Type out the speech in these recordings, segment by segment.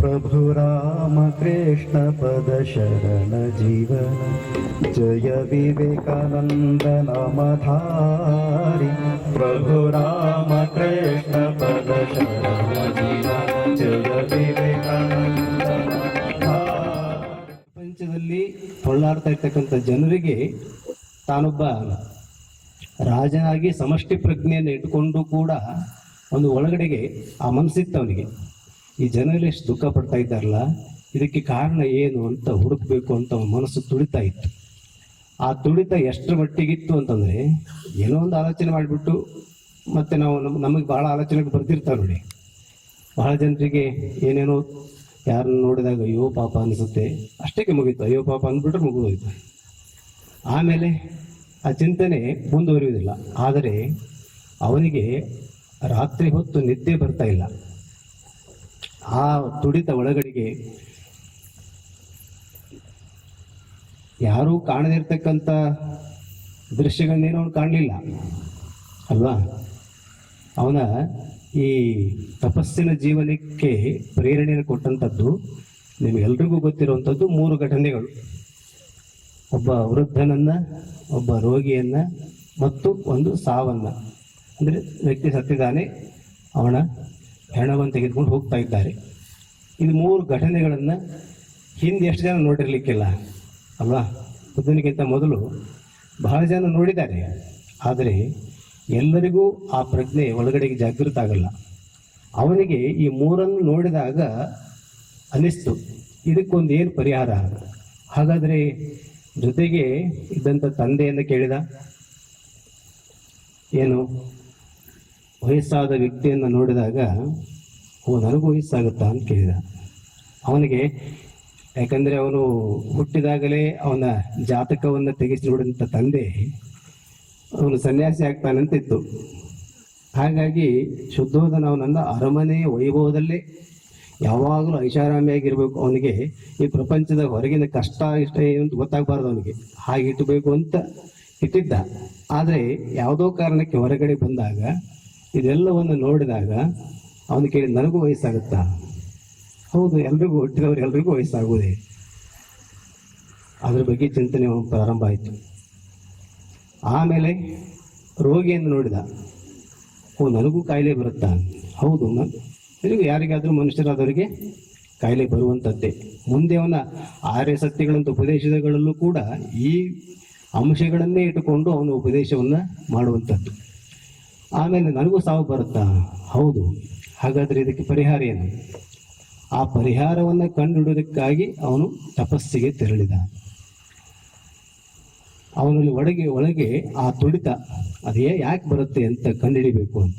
प्रभु राम कृष्ण पद शरण जीवन जय विवेकानन्द नामधारि प्रभु राम कृष्ण पद शरण जीवन जय विवेकानन्द नामधारि ಪ್ರಪಂಚದಲ್ಲಿ ಹೊಳ್ಳಾಡ್ತಾ ಇರ್ತಕ್ಕಂಥ ಜನರಿಗೆ ತಾನೊಬ್ಬ ರಾಜನಾಗಿ ಸಮಷ್ಟಿ ಪ್ರಜ್ಞೆಯನ್ನು ಇಟ್ಕೊಂಡು ಕೂಡ ಒಂದು ಒಳಗಡೆಗೆ ಆ ಮನಸ್ಸಿತ್ತು ಅವನಿಗೆ ಈ ಜನರಲ್ಲಿ ಎಷ್ಟು ದುಃಖ ಪಡ್ತಾ ಇದ್ದಾರಲ್ಲ, ಇದಕ್ಕೆ ಕಾರಣ ಏನು ಅಂತ ಹುಡುಕ್ಬೇಕು ಅಂತ ಮನಸ್ಸು ತುಳಿತಾ ಇತ್ತು. ಆ ತುಳಿತ ಎಷ್ಟರ ಮಟ್ಟಿಗಿತ್ತು ಅಂತಂದ್ರೆ, ಏನೋ ಒಂದು ಆಲೋಚನೆ ಮಾಡಿಬಿಟ್ಟು ಮತ್ತೆ ನಾವು ನಮ್, ನಮಗೆ ಬಹಳ ಆಲೋಚನೆಗೆ ಬರ್ತಿರ್ತಾರೆ ನೋಡಿ. ಬಹಳ ಜನರಿಗೆ ಏನೇನೋ ಯಾರನ್ನ ನೋಡಿದಾಗ, ಅಯ್ಯೋ ಪಾಪ ಅನಿಸುತ್ತೆ. ಅಷ್ಟಕ್ಕೆ ಮುಗೀತು. ಅಯ್ಯೋ ಪಾಪ ಅಂದ್ಬಿಟ್ರೆ ಮುಗಿದೋಯ್ತು. ಆಮೇಲೆ ಆ ಚಿಂತನೆ ಮುಂದುವರಿಯುವುದಿಲ್ಲ. ಆದರೆ ಅವನಿಗೆ ರಾತ್ರಿ ಹೊತ್ತು ನಿದ್ದೆ ಬರ್ತಾ ಇಲ್ಲ. ಆ ತುಡಿತ ಒಳಗಡೆಗೆ ಯಾರೂ ಕಾಣದಿರ್ತಕ್ಕಂಥ ದೃಶ್ಯಗಳನ್ನೇನು ಅವನು ಕಾಣಲಿಲ್ಲ, ಅಲ್ವಾ? ಅವನ ಈ ತಪಸ್ಸಿನ ಜೀವನಕ್ಕೆ ಪ್ರೇರಣೆಯನ್ನು ಕೊಟ್ಟಂಥದ್ದು ನಿಮಗೆಲ್ರಿಗೂ ಗೊತ್ತಿರುವಂಥದ್ದು ಮೂರು ಘಟನೆಗಳು. ಒಬ್ಬ ವೃದ್ಧನನ್ನ, ಒಬ್ಬ ರೋಗಿಯನ್ನ ಮತ್ತು ಒಂದು ಸಾವನ್ನ. ಅಂದರೆ ವ್ಯಕ್ತಿ ಸತ್ತಿದ್ದಾನೆ, ಅವನ ಹೆಣವನ್ನು ತೆಗೆದುಕೊಂಡು ಹೋಗ್ತಾ ಇದ್ದಾರೆ. ಇದು ಮೂರು ಘಟನೆಗಳನ್ನು ಹಿಂದೆ ಎಷ್ಟು ಜನ ನೋಡಿರಲಿಕ್ಕಿಲ್ಲ. ಅಲ್ವಾ? ಬುದ್ಧನಿಗಿಂತ ಮೊದಲು ಬಹಳ ಜನ ನೋಡಿದ್ದಾರೆ. ಆದರೆ ಎಲ್ಲರಿಗೂ ಆ ಪ್ರಜ್ಞೆ ಒಳಗಡೆಗೆ ಜಾಗೃತ ಆಗಲ್ಲ. ಅವನಿಗೆ ಈ ಮೂರನ್ನು ನೋಡಿದಾಗ ಅನಿಸ್ತು ಇದಕ್ಕೊಂದು ಏನು ಪರಿಹಾರ? ಹಾಗಾದರೆ ಜೊತೆಗೆ ಇದ್ದಂಥ ತಂದೆಯನ್ನು ಕೇಳಿದ? ಏನು? ವಯಸ್ಸಾದ ವ್ಯಕ್ತಿಯನ್ನು ನೋಡಿದಾಗ, ಓ, ನನಗೂ ವಯಸ್ಸಾಗುತ್ತಾ? ಅಂತ ಕೇಳಿದ. ಅವನಿಗೆ, ಯಾಕಂದರೆ ಅವನು ಹುಟ್ಟಿದಾಗಲೇ ಅವನ ಜಾತಕವನ್ನು ತೆಗೆಸಿ ನೋಡಿದಂಥ ತಂದೆ, ಅವನು ಸನ್ಯಾಸಿ ಆಗ್ತಾನಂತಿತ್ತು ಹಾಗಾಗಿ ಶುದ್ಧೋಧನ ಅವನನ್ನ ಅರಮನೆಯ ವೈಭವದಲ್ಲೇ ಯಾವಾಗಲೂ ಐಷಾರಾಮಿಯಾಗಿರಬೇಕು. ಅವನಿಗೆ ಈ ಪ್ರಪಂಚದ ಹೊರಗಿನ ಕಷ್ಟ, ಇಷ್ಟ ಏನು ಅಂತ ಗೊತ್ತಾಗಬಾರ್ದು ಅವನಿಗೆ. ಹಾಗೆ ಇಟ್ಟಬೇಕು ಅಂತ ಇಟ್ಟಿದ್ದ. ಆದರೆ ಯಾವುದೋ ಕಾರಣಕ್ಕೆ ಹೊರಗಡೆ ಬಂದಾಗ ಇದೆಲ್ಲವನ್ನು ನೋಡಿದಾಗ ಅವನು ಕೇಳಿ, ನನಗೂ ವಯಸ್ಸಾಗುತ್ತಾ? ಹೌದು, ಎಲ್ರಿಗೂ, ಹುಟ್ಟಿದವರು ಎಲ್ರಿಗೂ ವಯಸ್ಸಾಗುವುದೇ. ಅದ್ರ ಬಗ್ಗೆ ಚಿಂತನೆ ಪ್ರಾರಂಭ ಆಯಿತು. ಆಮೇಲೆ ರೋಗಿಯನ್ನು ನೋಡಿದ, ಓ, ನನಗೂ ಕಾಯಿಲೆ ಬರುತ್ತಾ? ಹೌದು ನಿನಗೂ ಯಾರಿಗಾದರೂ ಮನುಷ್ಯರಾದವರಿಗೆ ಕಾಯಿಲೆ ಬರುವಂಥದ್ದೇ. ಮುಂದೆ ಅವನ ಆರ್ಯ ಸತ್ಯಗಳಂತ ಉಪದೇಶಗಳಲ್ಲೂ ಕೂಡ ಈ ಅಂಶಗಳನ್ನೇ ಇಟ್ಟುಕೊಂಡು ಅವನು ಉಪದೇಶವನ್ನು ಮಾಡುವಂಥದ್ದು. ಆಮೇಲೆ ನನಗೂ ಸಾವು ಬರುತ್ತಾ? ಹೌದು. ಹಾಗಾದರೆ ಇದಕ್ಕೆ ಪರಿಹಾರ ಏನು? ಆ ಪರಿಹಾರವನ್ನು ಕಂಡುಹಿಡೋದಕ್ಕಾಗಿ ಅವನು ತಪಸ್ಸಿಗೆ ತೆರಳಿದ. ಅವನಲ್ಲಿ ಒಳಗೆ ಒಳಗೆ ಆ ತುಡಿತ, ಅದೇ ಯಾಕೆ ಬರುತ್ತೆ ಅಂತ ಕಂಡುಹಿಡಿಬೇಕು ಅಂತ.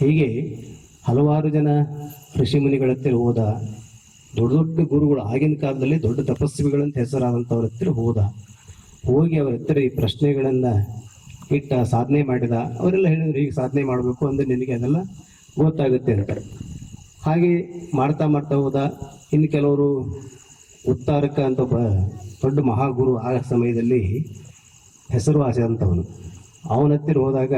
ಹೀಗೆ ಹಲವಾರು ಜನ ಋಷಿಮುನಿಗಳ ಹತ್ತಿರ ಹೋದ. ದೊಡ್ಡ ದೊಡ್ಡ ಗುರುಗಳು ಆಗಿನ ಕಾಲದಲ್ಲಿ ದೊಡ್ಡ ತಪಸ್ವಿಗಳಂತ ಹೆಸರಾದಂಥವ್ರ ಹತ್ತಿರ ಹೋದ. ಹೋಗಿ ಅವರ ಹತ್ತಿರ ಈ ಪ್ರಶ್ನೆಗಳನ್ನು ಇಟ್ಟ ಸಾಧನೆ ಮಾಡಿದ, ಅವರೆಲ್ಲ ಹೇಳಿದ್ರು ಈಗ ಸಾಧನೆ ಮಾಡಬೇಕು ಅಂದ್ರೆ ನಿನಗೆ ಅದೆಲ್ಲ ಗೊತ್ತಾಗುತ್ತೆ ಅಂತ ಹಾಗೆ ಮಾಡ್ತಾ ಮಾಡ್ತಾ ಹೋದ, ಇನ್ನು ಕೆಲವರು ಉತ್ತಾರಕ ಅಂತ ಒಬ್ಬ ದೊಡ್ಡ ಮಹಾಗುರು ಆ ಸಮಯದಲ್ಲಿ ಹೆಸರುವಾಸಿಯಾದಂಥವನು ಅವನ ಹತ್ತಿರ ಹೋದಾಗ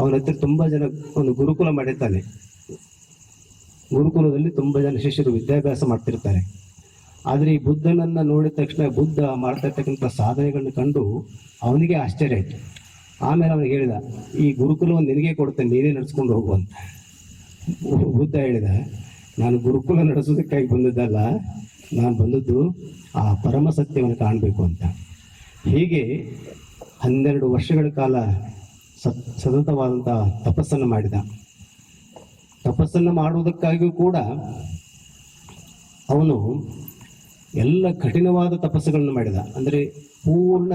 ಅವನ ಹತ್ತಿರ ತುಂಬ ಜನ ಒಂದು ಗುರುಕುಲ ಮಾಡಿರ್ತಾನೆ. ಗುರುಕುಲದಲ್ಲಿ ತುಂಬ ಜನ ಶಿಷ್ಯರು ವಿದ್ಯಾಭ್ಯಾಸ ಮಾಡ್ತಿರ್ತಾರೆ. ಆದರೆ ಈ ಬುದ್ಧನನ್ನು ನೋಡಿದ ತಕ್ಷಣ ಬುದ್ಧ ಮಾಡ್ತಾ ಇರ್ತಕ್ಕಂಥ ಸಾಧನೆಗಳನ್ನು ಕಂಡು ಅವನಿಗೆ ಆಶ್ಚರ್ಯ ಆಯಿತು. ಆಮೇಲೆ ಅವನಿಗೆ ಹೇಳಿದ, ಈ ಗುರುಕುಲವನ್ನು ನಿನಗೆ ಕೊಡ್ತೇನೆ ನೀನೇ ನಡೆಸ್ಕೊಂಡು ಹೋಗು ಅಂತ. ಬುದ್ಧ ಹೇಳಿದ, ನಾನು ಗುರುಕುಲ ನಡೆಸೋದಕ್ಕಾಗಿ ಬಂದದ್ದಲ್ಲ, ನಾನು ಬಂದದ್ದು ಆ ಪರಮ ಸತ್ಯವನ್ನು ಕಾಣಬೇಕು ಅಂತ. ಹೀಗೆ ಹನ್ನೆರಡು ವರ್ಷಗಳ ಕಾಲ ಸತ್ ಸತತವಾದಂಥ ತಪಸ್ಸನ್ನು ಮಾಡಿದ. ತಪಸ್ಸನ್ನು ಮಾಡುವುದಕ್ಕಾಗಿಯೂ ಕೂಡ ಅವನು ಎಲ್ಲ ಕಠಿಣವಾದ ತಪಸ್ಸುಗಳನ್ನು ಮಾಡಿದ. ಅಂದರೆ ಪೂರ್ಣ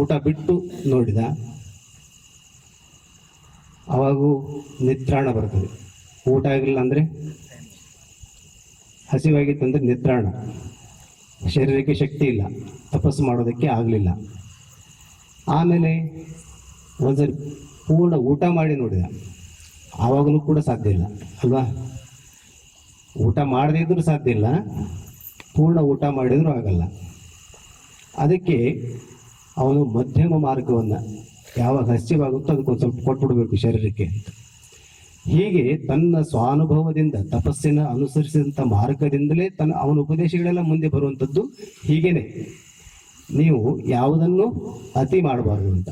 ಊಟ ಬಿಟ್ಟು ನೋಡಿದ. ಅವಾಗೂ ನಿತ್ರಾಣ ಬರ್ತದೆ. ಊಟ ಆಗಿಲ್ಲ ಅಂದರೆ? ಹಸಿವಾಗಿತ್ತಂದ್ರೆ ನಿತ್ರಾಣ ಶರೀರಕ್ಕೆ ಶಕ್ತಿ ಇಲ್ಲ. ತಪಸ್ಸು ಮಾಡೋದಕ್ಕೆ ಆಗಲಿಲ್ಲ. ಆಮೇಲೆ ಒಂದ್ಸರಿ ಪೂರ್ಣ ಊಟ ಮಾಡಿ ನೋಡಿದ. ಆವಾಗಲೂ ಕೂಡ ಸಾಧ್ಯ ಇಲ್ಲ. ಅಲ್ವಾ? ಊಟ ಮಾಡದೇ ಇದ್ರೂ ಸಾಧ್ಯ ಇಲ್ಲ. ಪೂರ್ಣ ಊಟ ಮಾಡಿದರೂ ಆಗಲ್ಲ. ಅದಕ್ಕೆ ಅವನು ಮಧ್ಯಮ ಮಾರ್ಗವನ್ನು ಯಾವಾಗ ಹಸಿವಾಗುತ್ತೋ ಅದಕ್ಕೊಂದು ಸ್ವಲ್ಪ ಕೊಟ್ಬಿಡ್ಬೇಕು ಶರೀರಕ್ಕೆ ಅಂತ. ಹೀಗೆ ತನ್ನ ಸ್ವಾನುಭವದಿಂದ, ತಪಸ್ಸಿನ ಅನುಸರಿಸಿದಂಥ ಮಾರ್ಗದಿಂದಲೇ ತನ್ನ ಅವನ ಉಪದೇಶಗಳೆಲ್ಲ ಮುಂದೆ ಬರುವಂಥದ್ದು ಹೀಗೇನೆ. ನೀವು ಯಾವುದನ್ನು ಅತಿ ಮಾಡಬಾರ್ದು ಅಂತ.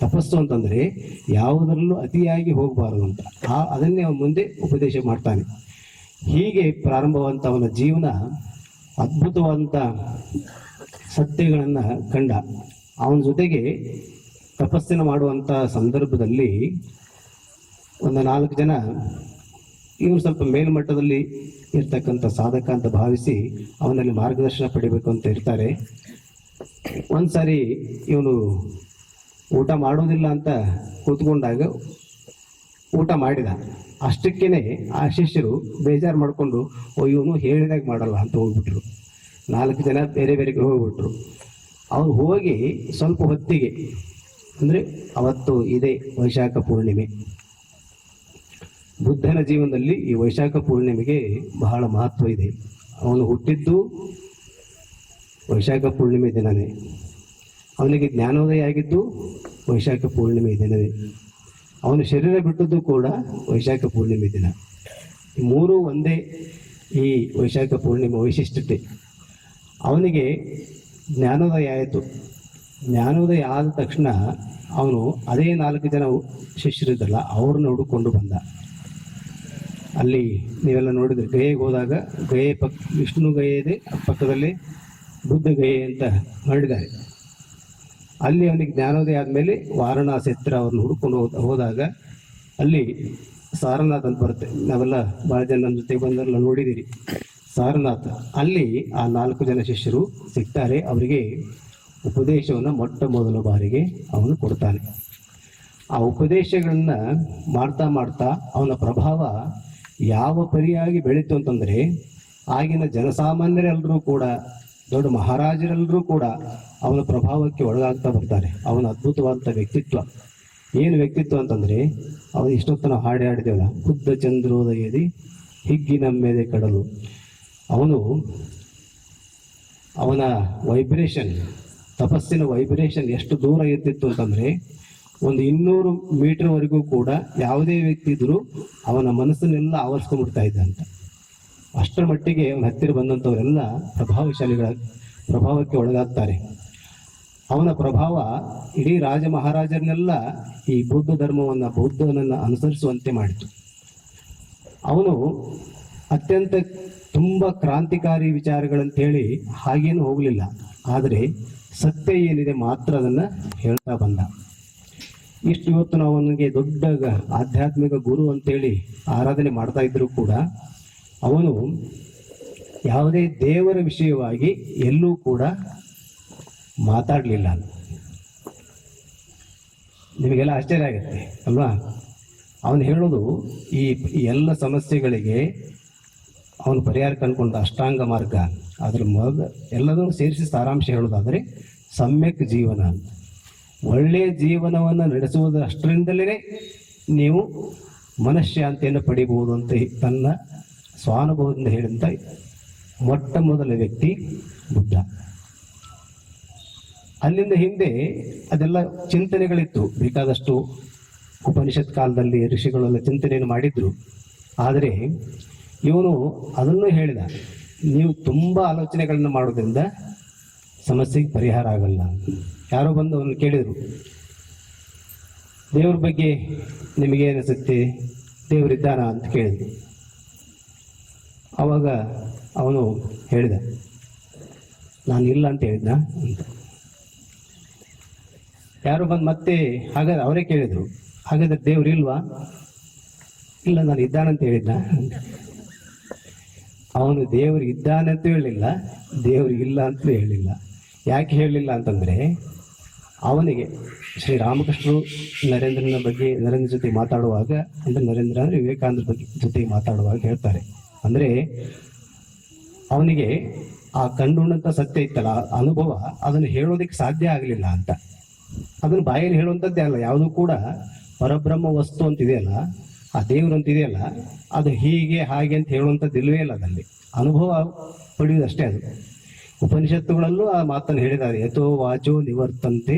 ತಪಸ್ಸು ಅಂತಂದರೆ ಯಾವುದರಲ್ಲೂ ಅತಿಯಾಗಿ ಹೋಗಬಾರದು ಅಂತ. ಆ, ಅದನ್ನೇ ಅವನು ಮುಂದೆ ಉಪದೇಶ ಮಾಡ್ತಾನೆ. ಹೀಗೆ ಪ್ರಾರಂಭವಾದಂಥ ಅವನ ಜೀವನ ಅದ್ಭುತವಾದಂಥ ಸತ್ಯಗಳನ್ನು ಕಂಡ. ಅವನ ಜೊತೆಗೆ ತಪಸ್ಸಿನ ಮಾಡುವಂಥ ಸಂದರ್ಭದಲ್ಲಿ ಒಂದು ನಾಲ್ಕು ಜನ ಇವನು ಸ್ವಲ್ಪ ಮೇಲ್ಮಟ್ಟದಲ್ಲಿ ಇರ್ತಕ್ಕಂಥ ಸಾಧಕ ಅಂತ ಭಾವಿಸಿ ಅವನಲ್ಲಿ ಮಾರ್ಗದರ್ಶನ ಪಡಿಬೇಕು ಅಂತ ಇರ್ತಾರೆ. ಒಂದ್ಸಾರಿ ಇವನು ಊಟ ಮಾಡೋದಿಲ್ಲ ಅಂತ ಕೂತ್ಕೊಂಡಾಗ ಊಟ ಮಾಡಿದ. ಅಷ್ಟಕ್ಕೇನೆ ಆ ಶಿಷ್ಯರು ಬೇಜಾರು ಮಾಡಿಕೊಂಡು ಓ ಇವನು ಹೇಳಿದಾಗ ಮಾಡಲ್ಲ ಅಂತ ಹೋಗ್ಬಿಟ್ರು. ನಾಲ್ಕು ಜನ ಬೇರೆ ಬೇರೆ ಕಡೆ ಹೋಗ್ಬಿಟ್ರು. ಅವ್ರು ಹೋಗಿ ಸ್ವಲ್ಪ ಹೊತ್ತಿಗೆ ಅಂದರೆ ಅವತ್ತು ಇದೆ ವೈಶಾಖ ಪೂರ್ಣಿಮೆ. ಬುದ್ಧನ ಜೀವನದಲ್ಲಿ ಈ ವೈಶಾಖ ಪೂರ್ಣಿಮೆಗೆ ಬಹಳ ಮಹತ್ವ ಇದೆ. ಅವನು ಹುಟ್ಟಿದ್ದು ವೈಶಾಖ ಪೂರ್ಣಿಮೆ ದಿನವೇ ಅವನಿಗೆ ಜ್ಞಾನೋದಯ ಆಗಿದ್ದು ವೈಶಾಖ ಪೂರ್ಣಿಮೆ ದಿನವೇ. ಅವನ ಶರೀರ ಬಿಟ್ಟದ್ದು ಕೂಡ ವೈಶಾಖ ಪೂರ್ಣಿಮೆ ದಿನ. ಮೂರೂ ಒಂದೇ ಈ ವೈಶಾಖ ಪೂರ್ಣಿಮೆ ವೈಶಿಷ್ಟ್ಯತೆ. ಅವನಿಗೆ ಜ್ಞಾನೋದಯ ಆಯಿತು. ಜ್ಞಾನೋದಯ ಆದ ತಕ್ಷಣ ಅವನು ಅದೇ ನಾಲ್ಕು ಜನ ಶಿಷ್ಯರಿದ್ದಲ್ಲ, ಅವ್ರನ್ನ ಹುಡುಕೊಂಡು ಬಂದ. ಅಲ್ಲಿ ನೀವೆಲ್ಲ ನೋಡಿದ್ರೆ, ಗಯೆಗೆ ಹೋದಾಗ ಗಯೆ ಪಕ್, ವಿಷ್ಣು ಗಯೆ ಇದೆ ಪಕ್ಕದಲ್ಲಿ ಬುದ್ಧ ಗಯೆ ಅಂತ ಮಾಡಿದ್ದಾರೆ ಅಲ್ಲಿ ಅವನಿಗೆ ಜ್ಞಾನೋದಯ ಆದಮೇಲೆ ವಾರಣಾಸಿ ಹತ್ರ ಅವ್ರನ್ನ ಹುಡುಕೊಂಡು ಹೋದ, ಹೋದಾಗ ಅಲ್ಲಿ ಸಾರನಾಥ್ ಅಂತ ಬರುತ್ತೆ. ನಾವೆಲ್ಲ ಭಾಳ ಜನ ನಮ್ಮ ಜೊತೆಗೆ ಬಂದರೆಲ್ಲ ನೋಡಿದ್ದೀರಿ. ಸಾರನಾಥ್, ಅಲ್ಲಿ ಆ ನಾಲ್ಕು ಜನ ಶಿಷ್ಯರು ಸಿಗ್ತಾರೆ, ಅವರಿಗೆ ಉಪದೇಶವನ್ನು ಮೊಟ್ಟ ಮೊದಲ ಬಾರಿಗೆ ಅವನು ಕೊಡ್ತಾನೆ. ಆ ಉಪದೇಶಗಳನ್ನ ಮಾಡ್ತಾ ಮಾಡ್ತಾ ಅವನ ಪ್ರಭಾವ ಯಾವ ಪರಿಯಾಗಿ ಬೆಳೀತು ಅಂತಂದ್ರೆ ಆಗಿನ ಜನಸಾಮಾನ್ಯರೆಲ್ಲರೂ ಕೂಡ, ದೊಡ್ಡ ಮಹಾರಾಜರೆಲ್ಲರೂ ಕೂಡ ಅವನ ಪ್ರಭಾವಕ್ಕೆ ಒಳಗಾಗ್ತಾ ಬರ್ತಾರೆ. ಅವನ ಅದ್ಭುತವಾದಂಥ ವ್ಯಕ್ತಿತ್ವ. ಏನು ವ್ಯಕ್ತಿತ್ವ ಅಂತಂದ್ರೆ, ಅವನು ಇಷ್ಟೊತ್ತು ನಾವು ಹಾಡಿ ಹಾಡಿದೇವಲ್ಲ ಬುದ್ಧ ಚಂದ್ರೋದಯದಿ ಹಿಗ್ಗಿ ನಮ್ಮೆದೆ ಕಡಲು ಅವನು ಅವನ ವೈಬ್ರೇಷನ್ ತಪಸ್ಸಿನ ವೈಬ್ರೇಷನ್ ಎಷ್ಟು ದೂರ ಇರ್ತಿತ್ತು ಅಂತಂದ್ರೆ ಒಂದು ಇನ್ನೂರು ಮೀಟರ್ವರೆಗೂ ಕೂಡ ಯಾವುದೇ ವ್ಯಕ್ತಿ ಇದ್ರೂ ಅವನ ಮನಸ್ಸನ್ನೆಲ್ಲ ಆವರಿಸ್ಕೊಂಡ್ಬಿಡ್ತಾ ಇದ್ದ ಅಂತ. ಅಷ್ಟರ ಮಟ್ಟಿಗೆ ಅವನ ಹತ್ತಿರ ಬಂದಂಥವರೆಲ್ಲ ಪ್ರಭಾವಶಾಲಿಗಳ ಪ್ರಭಾವಕ್ಕೆ ಒಳಗಾಗ್ತಾರೆ. ಅವನ ಪ್ರಭಾವ ಇಡೀ ರಾಜ ಮಹಾರಾಜರನ್ನೆಲ್ಲ ಈ ಬೌದ್ಧ ಧರ್ಮವನ್ನು ಬೌದ್ಧನನ್ನು ಅನುಸರಿಸುವಂತೆ ಮಾಡಿತು. ಅವನು ಅತ್ಯಂತ ತುಂಬ ಕ್ರಾಂತಿಕಾರಿ ವಿಚಾರಗಳಂತೇಳಿ ಹಾಗೇನು ಹೋಗಲಿಲ್ಲ. ಆದರೆ ಸತ್ಯ ಏನಿದೆ ಮಾತ್ರ ಅದನ್ನು ಹೇಳ್ತಾ ಬಂದ. ಇಷ್ಟು ಇವತ್ತು ನಾವು ಅವನಿಗೆ ದೊಡ್ಡ ಆಧ್ಯಾತ್ಮಿಕ ಗುರು ಅಂತೇಳಿ ಆರಾಧನೆ ಮಾಡ್ತಾ ಇದ್ದರೂ ಕೂಡ ಅವನು ಯಾವುದೇ ದೇವರ ವಿಷಯವಾಗಿ ಎಲ್ಲೂ ಕೂಡ ಮಾತಾಡಲಿಲ್ಲ. ನಿಮಗೆಲ್ಲ ಆಶ್ಚರ್ಯ ಆಗುತ್ತೆ ಅಲ್ವಾ? ಅವನು ಹೇಳೋದು ಈ ಈ ಎಲ್ಲ ಸಮಸ್ಯೆಗಳಿಗೆ ಅವನು ಪರಿಹಾರ ಅನ್ಕೊಂಡ ಅಷ್ಟಾಂಗ ಮಾರ್ಗ, ಅದ್ರ ಮೊದ ಎಲ್ಲದನ್ನು ಸೇರಿಸಿ ಸಾರಾಂಶ ಹೇಳೋದಾದರೆ ಸಮ್ಯಕ್ ಜೀವನ ಅಂತ. ಒಳ್ಳೆಯ ಜೀವನವನ್ನು ನಡೆಸುವುದರ ಅಷ್ಟರಿಂದಲೇ ನೀವು ಮನಃಶಾಂತಿಯನ್ನು ಪಡಿಬಹುದು ಅಂತ ತನ್ನ ಸ್ವಾನುಭವದಿಂದ ಹೇಳಿದಂಥ ಮೊಟ್ಟ ಮೊದಲ ವ್ಯಕ್ತಿ ಬುದ್ಧ. ಅಲ್ಲಿಂದ ಹಿಂದೆ ಅದೆಲ್ಲ ಚಿಂತನೆಗಳಿತ್ತು. ಬೇಕಾದಷ್ಟು ಉಪನಿಷತ್ ಕಾಲದಲ್ಲಿ ಋಷಿಗಳೆಲ್ಲ ಚಿಂತನೆಯನ್ನು ಮಾಡಿದ್ರು. ಆದರೆ ಇವನು ಅದನ್ನು ಹೇಳಿದ ನೀವು ತುಂಬ ಆಲೋಚನೆಗಳನ್ನು ಮಾಡೋದ್ರಿಂದ ಸಮಸ್ಯೆಗೆ ಪರಿಹಾರ ಆಗಲ್ಲ. ಯಾರೋ ಬಂದು ಅವನು ಕೇಳಿದರು, ದೇವ್ರ ಬಗ್ಗೆ ನಿಮಗೆ ಅನಿಸುತ್ತೆ ದೇವರಿದ್ದಾನ ಅಂತ ಕೇಳಿದ್ರು. ಆವಾಗ ಅವನು ಹೇಳಿದ, ನಾನು ಇಲ್ಲ ಅಂತ ಹೇಳಿದ್ನ? ಯಾರು ಬಂದು ಮತ್ತೆ ಹಾಗಾದ್ರೆ ಅವರೇ ಕೇಳಿದರು, ಹಾಗಾದ್ರೆ ದೇವ್ರು ಇಲ್ವಾ? ಇಲ್ಲ, ನಾನು ಇದ್ದಾನಂತ ಹೇಳಿದ್ನ? ಅವನು ದೇವರು ಇದ್ದಾನೆ ಅಂತ ಹೇಳಲಿಲ್ಲ, ದೇವರು ಇಲ್ಲ ಅಂತಲೂ ಹೇಳಿಲ್ಲ. ಯಾಕೆ ಹೇಳಲಿಲ್ಲ ಅಂತಂದರೆ, ಅವನಿಗೆ ಶ್ರೀ ರಾಮಕೃಷ್ಣರು ನರೇಂದ್ರನ ಬಗ್ಗೆ, ನರೇಂದ್ರ ಜೊತೆ ಮಾತಾಡುವಾಗ, ಅಂದರೆ ನರೇಂದ್ರ ಅಂದರೆ ವಿವೇಕಾನಂದ ಬಗ್ಗೆ ಜೊತೆ ಮಾತಾಡುವಾಗ ಹೇಳ್ತಾರೆ. ಅಂದರೆ, ಅವನಿಗೆ ಆ ಕಂಡುಣ್ಣಂಥ ಸತ್ಯ ಇತ್ತಲ್ಲ ಅನುಭವ, ಅದನ್ನು ಹೇಳೋದಕ್ಕೆ ಸಾಧ್ಯ ಆಗಲಿಲ್ಲ ಅಂತ. ಅದನ್ನು ಬಾಯಲ್ಲಿ ಹೇಳುವಂಥದ್ದೇ ಅಲ್ಲ, ಯಾವುದೂ ಕೂಡ ಪರಬ್ರಹ್ಮ ವಸ್ತು ಅಂತ ಇದೆಯಲ್ಲ ಆ ದೇವ್ರು ಅಂತ ಇದೆಯಲ್ಲ ಅದು ಹೀಗೆ, ಹಾಗೆ ಅಂತ ಹೇಳುವಂಥದ್ದು ಇಲ್ಲವೇ ಇಲ್ಲ ಅದಲ್ಲಿ ಅನುಭವ ಪಡೆಯುವುದಷ್ಟೇ ಅದು. ಉಪನಿಷತ್ತುಗಳಲ್ಲೂ ಆ ಮಾತನ್ನು ಹೇಳಿದ್ದಾರೆ, ಯಥೋ ವಾಚೋ ನಿವರ್ತಂತೆ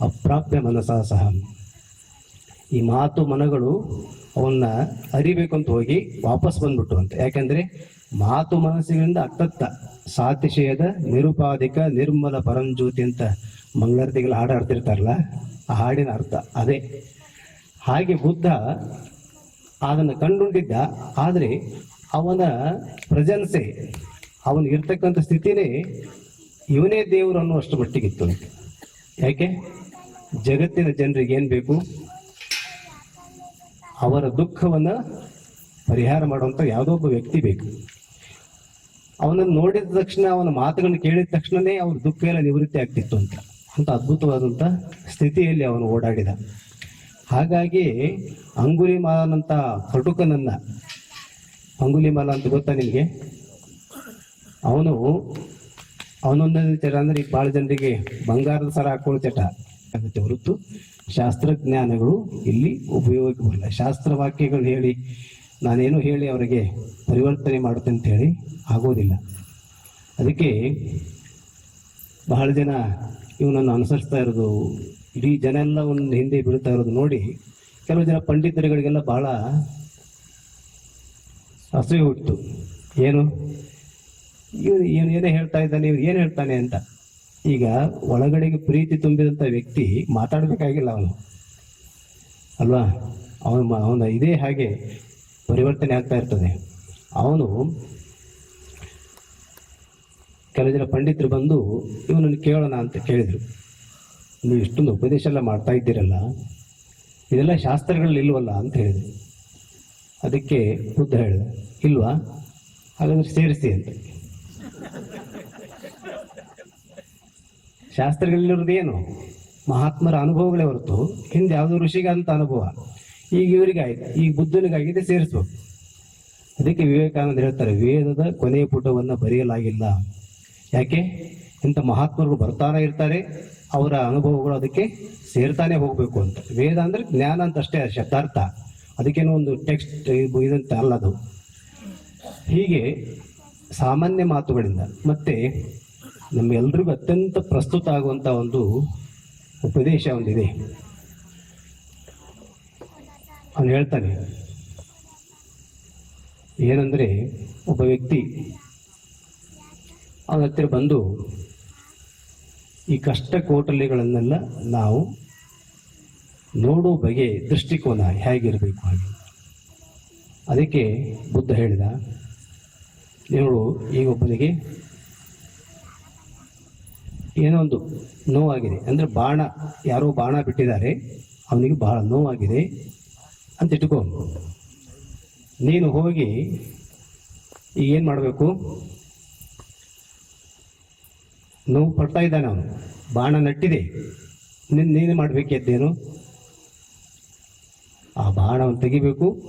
ಅಪ್ರಾಪ್ಯ ಮನಸಾ ಸಹ. ಈ ಮಾತು ಮನಗಳು ಅವನ್ನ ಅರಿಬೇಕು ಅಂತ ಹೋಗಿ ವಾಪಸ್ ಬಂದ್ಬಿಟ್ಟು ಅಂತ ಯಾಕಂದ್ರೆ ಮಾತು ಮನಸ್ಸಿನಿಂದ ಅತ್ತತ್ತ ಸಾತಿಶಯದ ನಿರುಪಾದಿಕ ನಿರ್ಮಲ ಪರಂಜ್ಯೋತಿ ಅಂತ ಮಂಗಳಾರತಿಗಳು ಹಾಡಾಡ್ತಿರ್ತಾರಲ್ಲ ಆ ಹಾಡಿನ ಅರ್ಥ ಅದೇ. ಹಾಗೆ ಬುದ್ಧ ಅದನ್ನು ಕಂಡುಂಡಿದ್ದ. ಆದರೆ ಅವನ ಪ್ರಜನ್ಸೆ ಅವನು ಇರ್ತಕ್ಕಂಥ ಸ್ಥಿತಿನೇ ಇವನೇ ದೇವರು ಅನ್ನುವಷ್ಟು ಮಟ್ಟಿಗಿತ್ತು. ಯಾಕೆ? ಜಗತ್ತಿನ ಜನರಿಗೆ ಏನು ಬೇಕು? ಅವರ ದುಃಖವನ್ನು ಪರಿಹಾರ ಮಾಡುವಂಥ ಯಾವುದೋ ಒಬ್ಬ ವ್ಯಕ್ತಿ ಬೇಕು. ಅವನನ್ನು ನೋಡಿದ ತಕ್ಷಣ, ಅವನ ಮಾತುಗಳನ್ನು ಕೇಳಿದ ತಕ್ಷಣನೇ ಅವ್ರ ದುಃಖ ಎಲ್ಲ ನಿವೃತ್ತಿ ಆಗ್ತಿತ್ತು ಅಂತ. ಅಂತ ಅದ್ಭುತವಾದಂಥ ಸ್ಥಿತಿಯಲ್ಲಿ ಅವನು ಓಡಾಡಿದ. ಹಾಗಾಗಿ ಅಂಗುಲಿಮಾಲನಂತ ಅಂಗುಲಿ ಅಂಗುಲಿಮಾಲ ಅಂತ ಗೊತ್ತಾ ನಿಮಗೆ? ಅವನು ಅವನೊಂದನೇ ಚಟ ಅಂದ್ರೆ ಈಗ ಭಾಳ ಜನರಿಗೆ ಬಂಗಾರದ ಸರ ಹಾಕೊಳ್ಳೋ ಚಟ. ಆಗುತ್ತೆ ಹೊರತು ಶಾಸ್ತ್ರಜ್ಞಾನಗಳು ಇಲ್ಲಿ ಉಪಯೋಗಕ್ಕೆ ಬರಲ್ಲ. ಶಾಸ್ತ್ರ ವಾಕ್ಯಗಳು ಹೇಳಿ, ನಾನೇನು ಹೇಳಿ ಅವರಿಗೆ ಪರಿವರ್ತನೆ ಮಾಡುತ್ತೆ ಅಂತ ಹೇಳಿ ಆಗೋದಿಲ್ಲ. ಅದಕ್ಕೆ ಬಹಳ ಜನ ಇವನನ್ನು ಅನುಸರಿಸ್ತಾ ಇರೋದು ಇಡೀ ಜನ ಎಲ್ಲ ಒಂದು ಹಿಂದೆ ಬೀಳ್ತಾ ಇರೋದು ನೋಡಿ ಕೆಲವು ಜನ ಪಂಡಿತರುಗಳಿಗೆಲ್ಲ ಬಹಳ ಅಸೂಯೆ ಹುಟ್ಟಿತು ಏನು? ಇವನು ಏನು ಏನೇ ಹೇಳ್ತಾ ಇದ್ದಾನೆ ಇವನು ಏನು ಹೇಳ್ತಾನೆ ಅಂತ. ಈಗ ಒಳಗಡೆಗೆ ಪ್ರೀತಿ ತುಂಬಿದಂಥ ವ್ಯಕ್ತಿ ಮಾತಾಡಬೇಕಾಗಿಲ್ಲ ಅವನು. ಅಲ್ವಾ? ಅವನು ಅವನ ಇದೇ ಹಾಗೆ ಪರಿವರ್ತನೆ ಆಗ್ತಾ ಇರ್ತದೆ. ಅವನು ಕೆಲವು ಜನ ಪಂಡಿತರು ಬಂದು, ಇವನನ್ನು ಕೇಳೋಣ ಅಂತ ಕೇಳಿದರು. ನೀವು ಇಷ್ಟೊಂದು ಉಪದೇಶ ಎಲ್ಲ ಮಾಡ್ತಾ ಇದ್ದೀರಲ್ಲ, ಇದೆಲ್ಲ ಶಾಸ್ತ್ರಗಳಲ್ಲಿ ಇಲ್ವಲ್ಲ ಅಂತ ಹೇಳಿದೆ ಅದಕ್ಕೆ ಬುದ್ಧ ಹೇಳಿದೆ, ಇಲ್ವಾ? ಹಾಗಾದ್ರೆ ಸೇರಿಸಿ ಅಂತ. ಶಾಸ್ತ್ರಗಳಲ್ಲಿರೋದೇನು ಮಹಾತ್ಮರ ಅನುಭವಗಳೇ ಹೊರತು ಹಿಂದೆ ಯಾವುದೋ ಋಷಿಗಂತ ಅನುಭವ. ಈಗ ಇವರಿಗಾಯ್ತು ಈಗ ಬುದ್ಧನಿಗಾಗಿದೆ ಸೇರಿಸ್ಬೇಕು. ಅದಕ್ಕೆ ವಿವೇಕಾನಂದ ಹೇಳ್ತಾರೆ, ವೇದದ ಕೊನೆಯ ಪುಟವನ್ನು ಬರೆಯಲಾಗಿಲ್ಲ. ಯಾಕೆ? ಇಂಥ ಮಹಾತ್ಮರು ಬರ್ತಾನೆ ಇರ್ತಾರೆ, ಅವರ ಅನುಭವಗಳು ಅದಕ್ಕೆ ಸೇರ್ತಾನೆ ಹೋಗಬೇಕು ಅಂತ. ವೇದ ಅಂದರೆ ಜ್ಞಾನ ಅಂತ ಅಷ್ಟೇ ಶಬ್ದಾರ್ಥ ಅದಕ್ಕೇನೋ ಒಂದು ಟೆಕ್ಸ್ಟ್ ಇದಂತ ಅಲ್ಲ ಅದು ಹೀಗೆ ಸಾಮಾನ್ಯ ಮಾತುಗಳಿಂದ, ಮತ್ತೆ ನಮ್ಗೆಲ್ರಿಗೂ ಅತ್ಯಂತ ಪ್ರಸ್ತುತ ಆಗುವಂಥ ಒಂದು ಉಪದೇಶ ಒಂದಿದೆ. ಅವನು ಹೇಳ್ತಾನೆ, ಏನಂದ್ರೆ ಒಬ್ಬ ವ್ಯಕ್ತಿ ಅವನ ಹತ್ತಿರ ಬಂದು ಈ ಕಷ್ಟ ಕೋಟಲಿಗಳನ್ನೆಲ್ಲ ನಾವು ನೋಡೋ ಬಗೆ, ದೃಷ್ಟಿಕೋನ ಹೇಗಿರಬೇಕು ಹಾಗೆ. ಅದಕ್ಕೆ ಬುದ್ಧ ಹೇಳಿದ, ನೋಡು, ಈಗ ಒಬ್ಬನಿಗೆ ಏನೋ ಒಂದು ನೋವಾಗಿದೆ. ಅಂದರೆ ಬಾಣ, ಯಾರೋ ಬಾಣ ಬಿಟ್ಟಿದ್ದಾರೆ. ಅವನಿಗೆ ಬಹಳ ನೋವಾಗಿದೆ. ಅಂತ ಇಟ್ಕೋ. ನೀನು ಹೋಗಿ ಈಗ ಏನು ಮಾಡಬೇಕು? ನೋವು ಪಡ್ತಾ ಇದ್ದಾನೆ ಅವನು. ಬಾಣ ನಟ್ಟಿದೆ. ನಿನ್ನೇನು ನೀನು ಮಾಡಬೇಕಿದ್ದೇನು ಆ ಬಾಣವನ್ನು ತೆಗಿಬೇಕು.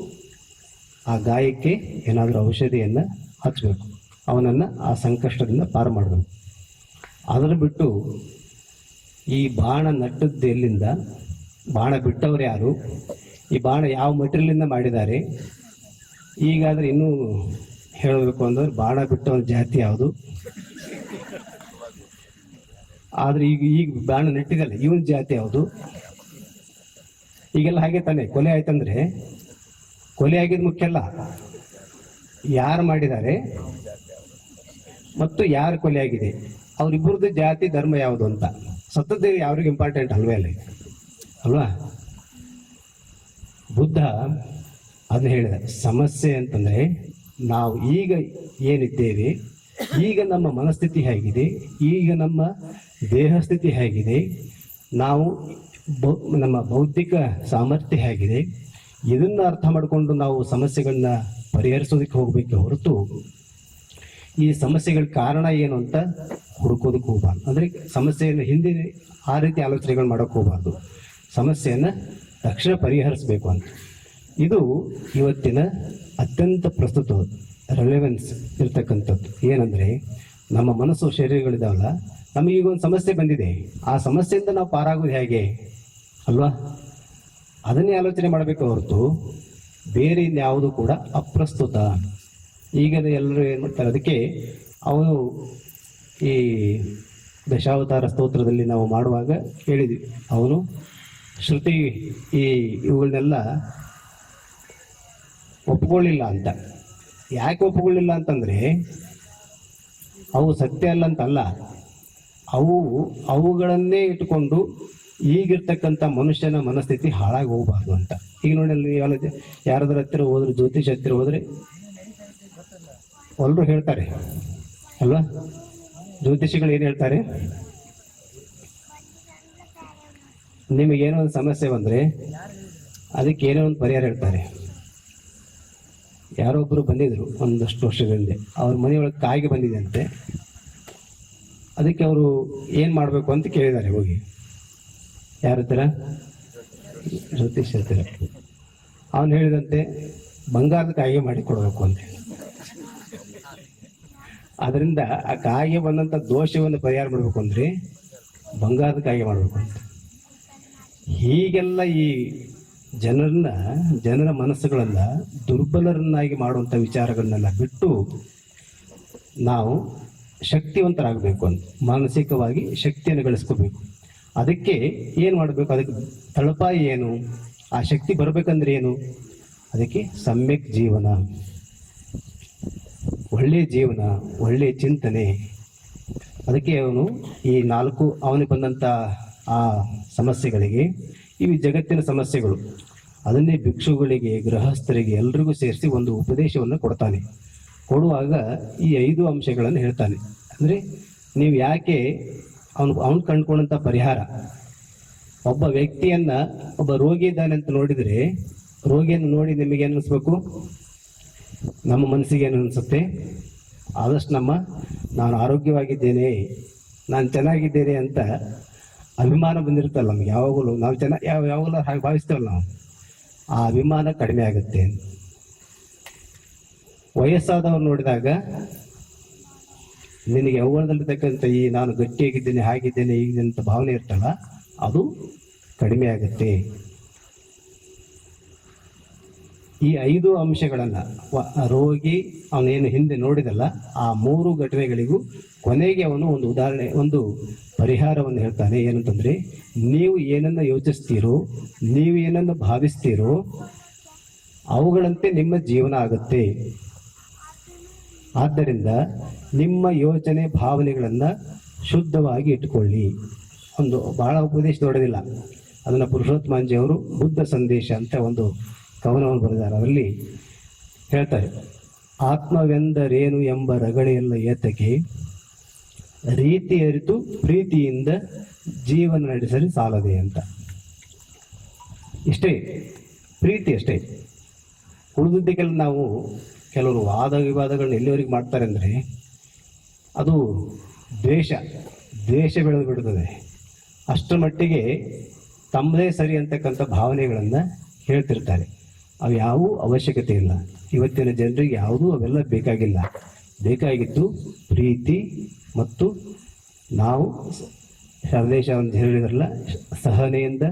ಆ ಗಾಯಕ್ಕೆ ಏನಾದರೂ ಔಷಧಿಯನ್ನು ಹಚ್ಚಬೇಕು ಅವನನ್ನು ಆ ಸಂಕಷ್ಟದಿಂದ ಪಾರು ಮಾಡಬೇಕು. ಅದನ್ನು ಬಿಟ್ಟು ಈ ಬಾಣ ನಟ್ಟದ್ದು ಎಲ್ಲಿಂದ? ಬಾಣ ಬಿಟ್ಟವರು ಯಾರು? ಈ ಬಾಣ ಯಾವ ಮಟೀರಿಯಲಿಂದ ಮಾಡಿದ್ದಾರೆ? ಈಗಾದರೆ ಇನ್ನೂ ಹೇಳಬೇಕು ಅಂದರೆ ಬಾಣ ಬಿಟ್ಟವನ ಜಾತಿ ಯಾವುದು? ಆದ್ರೆ ಈಗ ಈಗ ಬಾಣ ನೆಟ್ಟಿದಲ್ಲ, ಇವನ್ ಜಾತಿ ಯಾವುದು? ಈಗೆಲ್ಲ ಹಾಗೆ ತಾನೆ, ಕೊಲೆ ಆಯ್ತಂದ್ರೆ, ಕೊಲೆ ಆಗಿದ್ ಮುಖ್ಯ ಅಲ್ಲ. ಯಾರು ಮಾಡಿದ್ದಾರೆ ಮತ್ತು ಯಾರು ಕೊಲೆ ಆಗಿದೆ? ಅವ್ರಿಬ್ಬರದ್ದು ಜಾತಿ, ಧರ್ಮ ಯಾವುದು ಅಂತ. ಸತ್ತದ್ದು ಯಾವ್ರಿಗೆ ಇಂಪಾರ್ಟೆಂಟ್ ಅಲ್ವೇ ಅಲ್ಲ? ಅಲ್ವಾ? ಬುದ್ಧ ಅದನ್ನ ಹೇಳಿದ, ಸಮಸ್ಯೆ ಅಂತಂದ್ರೆ ನಾವು ಈಗ ಏನಿದ್ದೇವೆ, ಈಗ ನಮ್ಮ ಮನಸ್ಥಿತಿ ಹೇಗಿದೆ, ಈಗ ನಮ್ಮ ದೇಹ ಸ್ಥಿತಿ ಹೇಗಿದೆ? ನಾವು ನಮ್ಮ ಬೌದ್ಧಿಕ ಸಾಮರ್ಥ್ಯ ಹೇಗಿದೆ? ಇದನ್ನು ಅರ್ಥ ಮಾಡಿಕೊಂಡು ನಾವು ಸಮಸ್ಯೆಗಳನ್ನ ಪರಿಹರಿಸೋದಕ್ಕೆ ಹೋಗಬೇಕು ಹೊರತು ಈ ಸಮಸ್ಯೆಗಳ ಕಾರಣ ಏನು ಅಂತ ಹುಡುಕೋದಕ್ಕೆ ಹೋಗಬಾರ್ದು. ಅಂದ್ರೆ ಸಮಸ್ಯೆಯನ್ನು ಹಿಂದೆ ಆ ರೀತಿ ಆಲೋಚನೆಗಳು ಮಾಡೋಕೆ ಹೋಗಬಾರ್ದು. ಸಮಸ್ಯೆಯನ್ನ ತಕ್ಷಣ ಪರಿಹರಿಸಬೇಕು ಅಂತ. ಇದು ಇವತ್ತಿನ ಅತ್ಯಂತ ಪ್ರಸ್ತುತ ರೆಲೆವೆನ್ಸ್ ಇರ್ತಕ್ಕಂಥದ್ದು. ಏನಂದ್ರೆ ನಮ್ಮ ಮನಸ್ಸು ಶರೀರಗಳಿದಾವಲ್ಲ ನಮಗೆ ಈಗ ಒಂದು ಸಮಸ್ಯೆ ಬಂದಿದೆ. ಆ ಸಮಸ್ಯೆಯಿಂದ ನಾವು ಪಾರಾಗೋದು ಹೇಗೆ? ಅಲ್ವಾ? ಅದನ್ನೇ ಆಲೋಚನೆ ಮಾಡಬೇಕು ಹೊರತು ಬೇರೆ ಇನ್ಯಾವುದು ಕೂಡ ಅಪ್ರಸ್ತುತ. ಈಗ ಎಲ್ಲರೂ ಏನು ಮಾಡ್ತಾರೆ, ಅದಕ್ಕೆ ಅವನು ಈ ದಶಾವತಾರ ಸ್ತೋತ್ರದಲ್ಲಿ ನಾವು ಮಾಡುವಾಗ ಹೇಳಿದ್ವಿ. ಅವನು ಶ್ರುತಿ ಈ ಇವುಗಳನ್ನೆಲ್ಲ ಒಪ್ಕೊಳ್ಳಿಲ್ಲ ಅಂತ. ಯಾಕೆ ಒಪ್ಕೊಳ್ಳಿಲ್ಲ ಅಂತಂದರೆ, ಅವು ಸತ್ಯ ಅಲ್ಲ ಅಂತಲ್ಲ. ಅವು, ಅವುಗಳನ್ನೇ ಇಟ್ಟುಕೊಂಡು ಈಗಿರ್ತಕ್ಕಂಥ ಮನುಷ್ಯನ ಮನಸ್ಥಿತಿ ಹಾಳಾಗಿ ಹೋಗಬಾರ್ದು ಅಂತ. ಈಗ ನೋಡಿ ಅಲ್ಲಿ ಯಾರದ್ರ ಹತ್ತಿರ ಹೋದ್ರೆ, ಜ್ಯೋತಿಷ್ ಹತ್ತಿರ ಹೋದ್ರೆ ಎಲ್ಲರೂ ಹೇಳ್ತಾರೆ. ಅಲ್ವಾ? ಜ್ಯೋತಿಷಿಗಳು ಏನು ಹೇಳ್ತಾರೆ? ನಿಮಗೇನೋ ಒಂದು ಸಮಸ್ಯೆ ಬಂದರೆ ಅದಕ್ಕೆ ಏನೋ ಒಂದು ಪರಿಹಾರ ಹೇಳ್ತಾರೆ. ಯಾರೊಬ್ಬರು ಬಂದಿದ್ರು ಒಂದಷ್ಟು ವರ್ಷದ ಅವ್ರ ಮನೆಯೊಳಗೆ ಕಾಯಿಗೆ ಬಂದಿದೆ ಅಂತೆ. ಅದಕ್ಕೆ ಅವರು ಏನು ಮಾಡಬೇಕು ಅಂತ ಕೇಳಿದ್ದಾರೆ ಹೋಗಿ. ಯಾರ ಹತ್ರ ಜ್ಯೋತಿಷ್ ಹತ್ತಿರ ಅವನು ಹೇಳಿದಂತೆ ಬಂಗಾರದ ಕಾಯಿಗೆ ಮಾಡಿ ಕೊಡಬೇಕು ಅಂತ ಅದರಿಂದ ಆ ಕಾಯಿಗೆ ಬಂದಂಥ ದೋಷವನ್ನು ಪರಿಹಾರ ಮಾಡಬೇಕು ಅಂದರೆ ಬಂಗಾರದ ಕಾಯಿಗೆ ಮಾಡಬೇಕು ಅಂತ. ಹೀಗೆಲ್ಲ ಈ ಜನರನ್ನ, ಜನರ ಮನಸ್ಸುಗಳನ್ನ ದುರ್ಬಲರನ್ನಾಗಿ ಮಾಡುವಂಥ ವಿಚಾರಗಳನ್ನೆಲ್ಲ ಬಿಟ್ಟು ನಾವು ಶಕ್ತಿವಂತರಾಗಬೇಕು ಅಂತ, ಮಾನಸಿಕವಾಗಿ ಶಕ್ತಿಯನ್ನು ಗಳಿಸ್ಕೋಬೇಕು ಅದಕ್ಕೆ ಏನು ಮಾಡಬೇಕು? ಅದಕ್ಕೆ ತಳಪಾಯಿ ಏನು? ಆ ಶಕ್ತಿ ಬರಬೇಕಂದ್ರೆ ಏನು? ಅದಕ್ಕೆ ಸಮ್ಯಕ್ ಜೀವನ. ಒಳ್ಳೆಯ ಜೀವನ ಒಳ್ಳೆಯ ಚಿಂತನೆ. ಅದಕ್ಕೆ ಅವನು ಈ ನಾಲ್ಕು ಅವನಿಗೆ ಬಂದಂಥ ಆ ಸಮಸ್ಯೆಗಳಿಗೆ ಇವು ಜಗತ್ತಿನ ಸಮಸ್ಯೆಗಳು, ಅದನ್ನೇ ಭಿಕ್ಷುಗಳಿಗೆ, ಗೃಹಸ್ಥರಿಗೆ ಎಲ್ರಿಗೂ ಸೇರಿಸಿ ಒಂದು ಉಪದೇಶವನ್ನು ಕೊಡ್ತಾನೆ. ಕೊಡುವಾಗ ಈ ಐದು ಅಂಶಗಳನ್ನು ಹೇಳ್ತಾನೆ. ಅಂದರೆ ನೀವು ಯಾಕೆ ಅವನು ಅವನು ಕಂಡುಕೊಂಡಂಥ ಪರಿಹಾರ? ಒಬ್ಬ ವ್ಯಕ್ತಿಯನ್ನ, ಒಬ್ಬ ರೋಗಿ ಇದ್ದಾನೆ ಅಂತ ನೋಡಿದರೆ, ರೋಗಿಯನ್ನು ನೋಡಿ ನಿಮಗೆ ಏನು ಅನಿಸ್ಬೇಕು? ನಮ್ಮ ಮನಸ್ಸಿಗೆ ಏನು ಅನಿಸುತ್ತೆ? ಆದಷ್ಟು ನಮ್ಮ, ನಾನು ಆರೋಗ್ಯವಾಗಿದ್ದೇನೆ, ನಾನು ಚೆನ್ನಾಗಿದ್ದೇನೆ ಅಂತ ಅಭಿಮಾನ ಬಂದಿರುತ್ತಲ್ಲ ನಮ್ಗೆ ಯಾವಾಗಲೂ. ನಾವು ಚೆನ್ನಾಗಿ, ಯಾವ, ಯಾವಾಗಲೂ ಹಾಗೆ ಭಾವಿಸ್ತೇವಲ್ಲ ನಾವು? ಆ ಅಭಿಮಾನ ಕಡಿಮೆ ಆಗುತ್ತೆ ವಯಸ್ಸಾದವ್ರು ನೋಡಿದಾಗ, ನಿನಗೆ ಯೌವನದಲ್ಲಿರ್ತಕ್ಕಂಥ ಈ ನಾನು ಗಟ್ಟಿಯಾಗಿದ್ದೇನೆ, ಹಾಗಿದ್ದೇನೆ ಹೀಗಿದ್ದೇನೆ ಅಂತ ಭಾವನೆ ಇರ್ತಲ್ಲ, ಅದು ಕಡಿಮೆ ಆಗುತ್ತೆ. ಈ ಐದು ಅಂಶಗಳನ್ನು ರೋಗಿ ಅವನೇನು ಹಿಂದೆ ನೋಡಿದಲ್ಲ, ಆ ಮೂರು ಘಟನೆಗಳಿಗೂ ಕೊನೆಗೆ ಅವನು ಒಂದು ಉದಾಹರಣೆ, ಒಂದು ಪರಿಹಾರವನ್ನು ಹೇಳ್ತಾನೆ. ಏನಂತಂದ್ರೆ, ನೀವು ಏನನ್ನ ಯೋಚಿಸ್ತೀರೋ, ನೀವು ಏನನ್ನು ಭಾವಿಸ್ತೀರೋ, ಅವುಗಳಂತೆ ನಿಮ್ಮ ಜೀವನ ಆಗುತ್ತೆ. ಆದ್ದರಿಂದ ನಿಮ್ಮ ಯೋಚನೆ ಭಾವನೆಗಳನ್ನು ಶುದ್ಧವಾಗಿ ಇಟ್ಟುಕೊಳ್ಳಿ. ಒಂದು ಬಹಳ ಉಪದೇಶ ದೊಡ್ಡದಿಲ್ಲ. ಅದನ್ನು ಪುರುಷೋತ್ತಮಾಂಜಿ ಅವರು ಬುದ್ಧ ಸಂದೇಶ ಅಂತ ಒಂದು ಕವನವನ್ನು ಬರೆದಾರೆ ಅದರಲ್ಲಿ ಹೇಳ್ತಾರೆ, ಆತ್ಮವೆಂದರೇನು ಎಂಬ ರಗಳೆಯಲ್ಲ ಏತಕ್ಕೆ? ರೀತಿ ಅರಿತು ಪ್ರೀತಿಯಿಂದ ಜೀವನ ನಡೆಸಲು ಸಾಲದೆ ಅಂತ. ಇಷ್ಟೇ, ಪ್ರೀತಿ ಅಷ್ಟೇ. ಉಳಿದಿದ್ದಕ್ಕೆಲ್ಲ ನಾವು ಕೆಲವರು ವಾದ ವಿವಾದಗಳನ್ನ ಎಲ್ಲಿವರೆಗೆ ಮಾಡ್ತಾರೆ ಅಂದರೆ ಅದು ದ್ವೇಷ ದ್ವೇಷ ಬೆಳೆದು ಬಿಡುತ್ತದೆ ಅಷ್ಟರ ಮಟ್ಟಿಗೆ ತಮ್ಮದೇ ಸರಿ ಅಂತಕ್ಕಂಥ ಭಾವನೆಗಳನ್ನು ಹೇಳ್ತಿರ್ತಾರೆ. ಅವು ಯಾವೂ ಅವಶ್ಯಕತೆ ಇಲ್ಲ. ಇವತ್ತಿನ ಜನರಿಗೆ ಯಾವುದೂ ಅವೆಲ್ಲ ಬೇಕಾಗಿಲ್ಲ. ಬೇಕಾಗಿದ್ದು ಪ್ರೀತಿ ಮತ್ತು ನಾವು ಸಂದೇಶ ಅಂತ ಹೇಳಿದ್ರಲ್ಲ, ಸಹನೆಯಿಂದ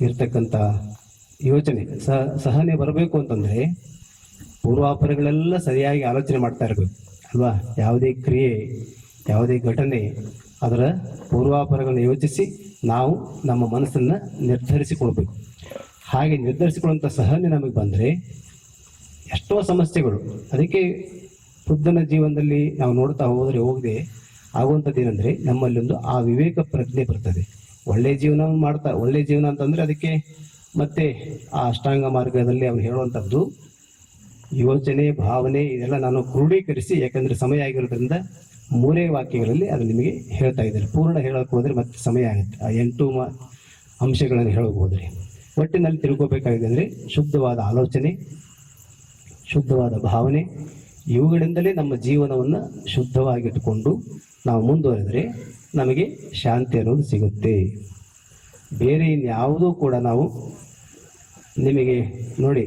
ಇರ್ತಕ್ಕಂಥ ಯೋಚನೆ. ಸಹ ಸಹನೆ ಬರಬೇಕು ಅಂತಂದರೆ ಪೂರ್ವಾಪರಗಳೆಲ್ಲ ಸರಿಯಾಗಿ ಆಲೋಚನೆ ಮಾಡ್ತಾ ಇರಬೇಕು, ಅಲ್ವಾ? ಯಾವುದೇ ಕ್ರಿಯೆ, ಯಾವುದೇ ಘಟನೆ, ಅದರ ಪೂರ್ವಾಪರಗಳನ್ನು ಯೋಚಿಸಿ ನಾವು ನಮ್ಮ ಮನಸ್ಸನ್ನು ನಿರ್ಧರಿಸಿಕೊಳ್ಬೇಕು. ಹಾಗೆ ನಿರ್ಧರಿಸಿಕೊಳ್ಳುವಂಥ ಸಹನೆ ನಮಗೆ ಬಂದರೆ ಎಷ್ಟೋ ಸಮಸ್ಯೆಗಳು, ಅದಕ್ಕೆ ಬುದ್ಧನ ಜೀವನದಲ್ಲಿ ನಾವು ನೋಡ್ತಾ ಹೋದರೆ ಹೋಗದೆ ಆಗುವಂಥದ್ದು ಏನಂದರೆ ನಮ್ಮಲ್ಲಿ ಒಂದು ಆ ವಿವೇಕ ಪ್ರಜ್ಞೆ ಬರ್ತದೆ. ಒಳ್ಳೆಯ ಜೀವನ ಮಾಡ್ತಾ ಒಳ್ಳೆಯ ಜೀವನ ಅಂತಂದರೆ ಅದಕ್ಕೆ ಮತ್ತೆ ಆ ಅಷ್ಟಾಂಗ ಮಾರ್ಗದಲ್ಲಿ ಅವ್ರು ಹೇಳುವಂಥದ್ದು ಯೋಚನೆ, ಭಾವನೆ, ಇದೆಲ್ಲ ನಾನು ಕ್ರೋಢೀಕರಿಸಿ, ಯಾಕಂದ್ರೆ ಸಮಯ ಆಗಿರೋದ್ರಿಂದ ಮೂರೇ ವಾಕ್ಯಗಳಲ್ಲಿ ಅದು ನಿಮಗೆ ಹೇಳ್ತಾ ಇದ್ದಾರೆ. ಪೂರ್ಣ ಹೇಳಕ್ ಹೋದ್ರೆ ಮತ್ತೆ ಸಮಯ ಆಗುತ್ತೆ. ಆ ಎಂಟು ಅಂಶಗಳನ್ನು ಹೇಳಕ್ಕೆ ಹೋದ್ರೆ. ಒಟ್ಟಿನಲ್ಲಿ ತಿಳ್ಕೋಬೇಕಾಗಿದೆ ಅಂದರೆ ಶುದ್ಧವಾದ ಆಲೋಚನೆ, ಶುದ್ಧವಾದ ಭಾವನೆ, ಇವುಗಳಿಂದಲೇ ನಮ್ಮ ಜೀವನವನ್ನು ಶುದ್ಧವಾಗಿಟ್ಟುಕೊಂಡು ನಾವು ಮುಂದುವರೆದರೆ ನಮಗೆ ಶಾಂತಿ ಅನ್ನೋದು ಸಿಗುತ್ತೆ. ಬೇರೆ ಇನ್ಯಾವುದೂ ಕೂಡ ನಾವು ನಿಮಗೆ ನೋಡಿ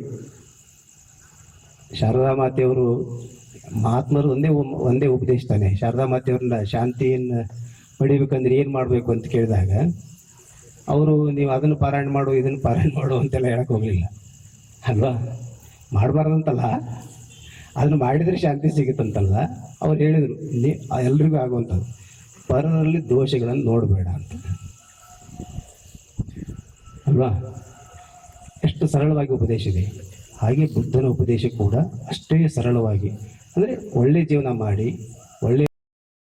ಶಾರದಾ ಮಾತೆಯವರು ಮಹಾತ್ಮರು ಒಂದೇ ಒಂದೇ ಉಪದೇಶಿಸ್ತಾನೆ ಶಾರದಾ ಮಾತೆಯವ್ರನ್ನ ಶಾಂತಿಯನ್ನು ಪಡಿಬೇಕಂದ್ರೆ ಏನು ಮಾಡಬೇಕು ಅಂತ ಕೇಳಿದಾಗ, ಅವರು ನೀವು ಅದನ್ನು ಪಾರಾಯಣ ಮಾಡು, ಇದನ್ನು ಪಾರಾಯಣ ಮಾಡು ಅಂತೆಲ್ಲ ಹೇಳಕ್ ಹೋಗಲಿಲ್ಲ. ಅಲ್ವಾ? ಮಾಡಬಾರ್ದಂತಲ್ಲ. ಅದನ್ನು ಮಾಡಿದರೆ ಶಾಂತಿ ಸಿಗುತ್ತಂತಲ್ಲ. ಅವ್ರು ಹೇಳಿದರು, ನೀ ಎಲ್ರಿಗೂ ಆಗುವಂಥದ್ದು. ಪರರಲ್ಲಿ ದೋಷಗಳನ್ನು ನೋಡಬೇಡ ಅಂತ. ಅಲ್ವಾ? ಎಷ್ಟು ಸರಳವಾಗಿ ಉಪದೇಶ ಇದೆ. ಹಾಗೆ ಬುದ್ಧನ ಉಪದೇಶ ಕೂಡ ಅಷ್ಟೇ ಸರಳವಾಗಿ ಅಂದರೆ ಒಳ್ಳೆ ಜೀವನ ಮಾಡಿ ಒಳ್ಳೆ